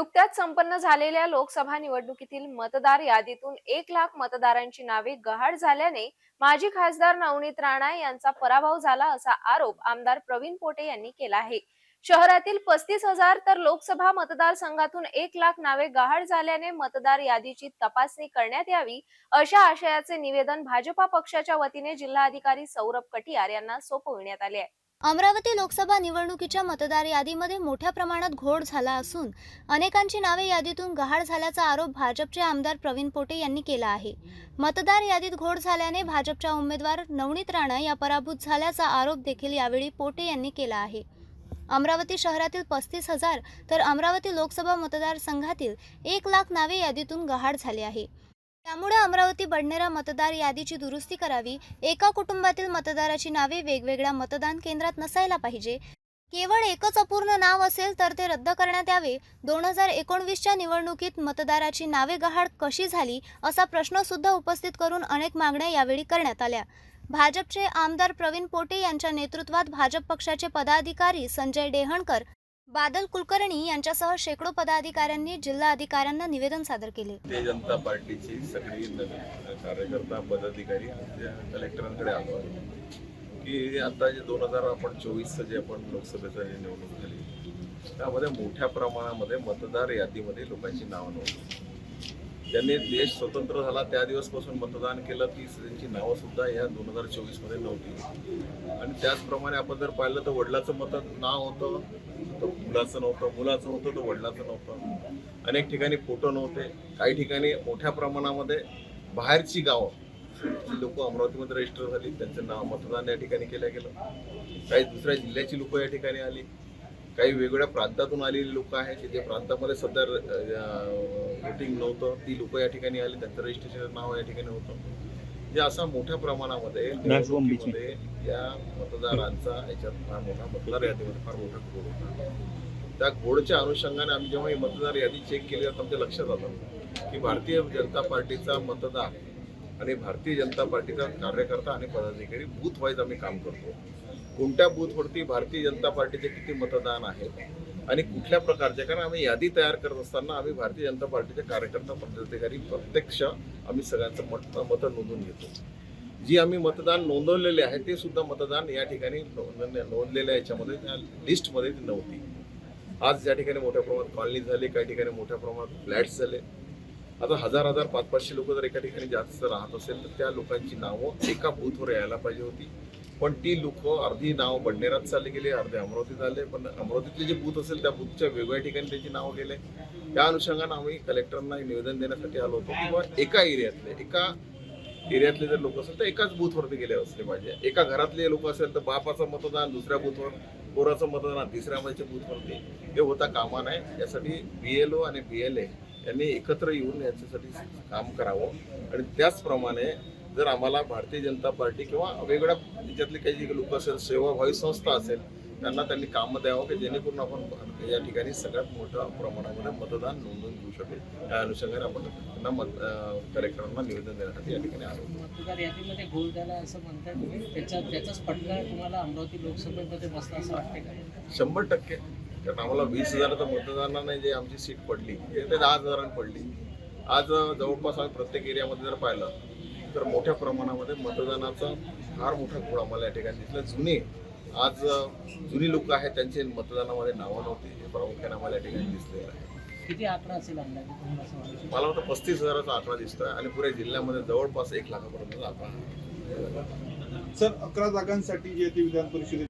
नुकत्याच संपन्न झालेल्या लोकसभा निवडणुकीतील मतदार यादीतून एक लाख मतदारांची नावे गहाळ झाल्याने माजी खासदार नवनीत राणा यांचा पराभव झाला असा आरोप आमदार प्रवीण पोटे यांनी केला आहे. शहरातील पस्तीस हजार तर लोकसभा मतदारसंघातून एक लाख नावे गहाळ झाल्याने मतदार यादीची तपासणी करण्यात यावी अशा आशयाचे निवेदन भाजपा पक्षाच्या वतीने जिल्हाधिकारी सौरभ कटियार यांना सोपविण्यात आले आहे. अमरावती लोकसभा निवडणुकीच्या मतदार यादीमध्ये मोठ्या प्रमाणात घोड झाला असून अनेकांची नावे यादीतून गहाळ झाल्याचा आरोप भाजपचे आमदार प्रवीण पोटे यांनी केला आहे. मतदार यादीत घोड झाल्याने भाजपच्या उमेदवार नवनीत राणा या पराभूत झाल्याचा आरोप देखील यावेळी पोटे यांनी केला आहे. अमरावती शहरातील पस्तीस हजार तर अमरावती लोकसभा मतदारसंघातील एक लाख नावे यादीतून गहाळ झाले आहे. त्यामुळे अमरावती बडनेरा मतदार यादीची दुरुस्ती करावी एका कुटुंबातील मतदाराची नावे वेगवेगळ्या मतदान केंद्रात नसायला पाहिजे. केवळ एकच अपूर्ण नाव असेल तर ते रद्द करण्यात यावे. दोन हजार एकोणवीसच्या निवडणुकीत मतदाराची नावे गहाळ कशी झाली असा प्रश्न सुद्धा उपस्थित करून अनेक मागण्या यावेळी करण्यात आल्या. भाजपचे आमदार प्रवीण पोटे यांच्या नेतृत्वात भाजप पक्षाचे पदाधिकारी संजय डेहणकर बादल कुलकर्णी यांच्यासह शेकडो पदाधिकाऱ्यांनी जिल्हा अधिकाऱ्यांना निवेदन सादर केले. भारतीय जनता पार्टीची सगळी नवीन कार्यकर्ता पदाधिकारी आमच्या कलेक्टरांकडे आलो आहे की आता जे दोन हजार आपण चोवीसचं जे आपण लोकसभेचं जे निवडणूक झाली त्यामध्ये मोठ्या प्रमाणामध्ये मतदार यादीमध्ये लोकांची नावं नव्हती. ज्यांनी देश स्वतंत्र झाला त्या दिवसपासून मतदान केलं ती त्यांची नावं सुद्धा या दोन हजार चोवीसमध्ये नव्हती. आणि त्याचप्रमाणे आपण जर पाहिलं तर वडिलाचं मत नाव होतं मुलाचं नव्हतं मुलाचं होतं तर वडिलाचं नव्हतं. अनेक ठिकाणी फोटो नव्हते. काही ठिकाणी मोठ्या प्रमाणामध्ये बाहेरची गावं लोक अमरावतीमध्ये रजिस्टर झाली त्यांचं नाव मतदान या ठिकाणी केलं गेलं. काही दुसऱ्या जिल्ह्याची लोक या ठिकाणी आली. काही वेगवेगळ्या प्रांतातून आलेली लोक आहेत की जे प्रांतामध्ये सध्या वोटिंग नव्हतं. ती लोक या ठिकाणी आली त्यांचं रजिस्ट्रेशन नाव या ठिकाणी होतं. म्हणजे असा मोठ्या प्रमाणामध्ये निवडणुकीमध्ये या मतदारांचा याच्यात फार मोठा मतदार यादीमध्ये फार मोठा घोड होता. त्या घोडच्या अनुषंगाने आम्ही जेव्हा ही मतदार यादी चेक केली तर आमच्या लक्षात आलं की भारतीय जनता पार्टीचा मतदार आणि भारतीय जनता पार्टीचा कार्यकर्ता आणि पदाधिकारी बूथ वाईज आम्ही काम करतो. कोणत्या बूथवरती भारतीय जनता पार्टीचे किती मतदान आहेत? आणि कुठल्या प्रकारच्या कारण आम्ही यादी तयार करत असताना आम्ही भारतीय जनता पार्टीचे कार्यकर्ता पदाधिकारी प्रत्यक्ष आम्ही सगळ्यांचं मत मतं नोंदून घेतो. जी आम्ही मतदान नोंदवलेले आहे ते सुद्धा मतदान या ठिकाणी नोंद- नोंदलेल्या याच्यामध्ये त्या लिस्टमध्ये ती नव्हती. आज ज्या ठिकाणी मोठ्या प्रमाणात कॉलनी झाली काही ठिकाणी मोठ्या प्रमाणात फ्लॅट्स झाले. आता हजार हजार पाच पाचशे लोक जर एका ठिकाणी जास्त राहत असेल तर त्या लोकांची नावं एका बूथवर यायला पाहिजे होती. पण ती लोक अर्धी नाव बडनेरात चालले गेले अर्धे अमरावतीत आले पण अमरावतीतले जे बूथ असेल त्या बूथच्या वेगळ्या ठिकाणी त्याची नावं गेले. त्या अनुषंगानं आम्ही कलेक्टरांना निवेदन देण्यासाठी आलो होतो. किंवा एका एरियातले एका एरियातले जर लोक असेल तर एकाच बूथवरती गेले असले पाहिजे. एका घरातले लोक असेल तर बापाचं मतदान दुसऱ्या बूथवर पोराचं मतदान तिसऱ्या माझ्या बूथवरती. हे होता कामा नाही यासाठी बी एल ओ आणि बी एल ए यांनी एकत्र येऊन याच्यासाठी काम करावं. आणि त्याचप्रमाणे जर आम्हाला भारतीय जनता पार्टी किंवा वेगवेगळ्या याच्यातले काही जे लोक असेल सेवाभावी संस्था असेल त्यांना त्यांनी कामं द्यावं की जेणेकरून आपण या ठिकाणी सगळ्यात मोठ्या प्रमाणामध्ये मतदान नोंदवून घेऊ शकेल. त्या अनुषंगाने आपण त्यांना मत कलेक्टरांना निवेदन देण्यासाठी या ठिकाणी आलो. मतदार यादीमध्ये घोळ झाला असं म्हणताय तुम्ही. त्याचा त्याचाच फटका तुम्हाला अमरावती लोकसभेमध्ये बसला असं वाटते का? शंभर टक्के. कारण आम्हाला वीस हजाराचं मतदानाने जे आमची सीट पडली ते दहा हजारांनी पडली. आज जवळपास आम्ही प्रत्येक एरियामध्ये जर पाहिलं तर मोठ्या प्रमाणामध्ये मतदानाचा फार मोठा घोळ आम्हाला या ठिकाणी दिसला. जुने आज जुनी लोक आहेत त्यांचे मतदानामध्ये नावं नव्हती हे प्रामुख्याने आम्हाला या ठिकाणी दिसलेलं आहे. किती आकडा असेल मला वाटतं पस्तीस हजाराचा आकडा दिसतोय आणि पुऱ्या जिल्ह्यामध्ये जवळपास एक लाखापर्यंतचा आकडा. सर अकरा जागांसाठी जी विधान परिषदेत